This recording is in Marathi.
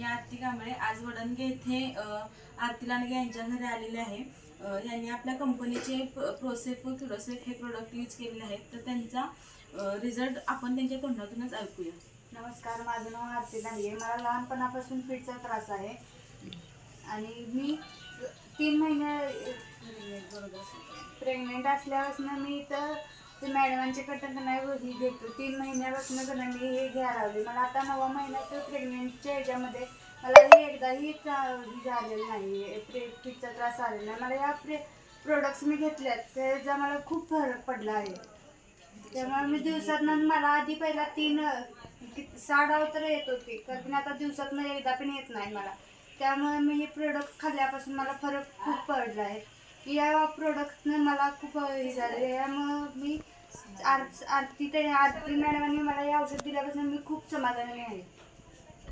मी आरती कांबळे आज वडणगे येथे आरती लांडगे यांच्या घरी आलेले आहे. यांनी आपल्या कंपनीचे प्रोसेफ क्युरोसेफ हे प्रोडक्ट यूज केलेले आहेत तर त्यांचा रिझल्ट आपण त्यांच्या तोंडातूनच ऐकूया. नमस्कार माझं नाव आरती दांडगे मला लहानपणापासून फिटचा त्रास आहे. आणि मी तीन महिने प्रेग्नेंट असल्यापासून मी इथं ते मॅडमांचे कडनं नाही ही घेतो तीन महिन्यापासून तर मी हे घ्यायला लावले. मला आता नवा महिन्यात प्रेग्नेंटच्या ह्याच्यामध्ये मला हे एकदाही ही झालेलं नाही प्रे फिटचा त्रास आलेला नाही. मला या प्रे प्रोडक्ट्स मी घेतल्यात त्याचा मला खूप फरक पडला आहे. त्यामुळे मी दिवसात मला आधी पहिला तीन किती- तर येत होते कारण आता दिवसात एकदा पण येत नाही मला. त्यामुळे मी हे प्रोडक्ट खाल्ल्यापासून मला फरक खूप पडला आहे. या प्रोडक्टनं मला खूप हे झालं. यामुळं मी आर आरती ते आरती मॅडमांनी मला हे औषध दिल्यापासून मी खूप समाधानी आहे.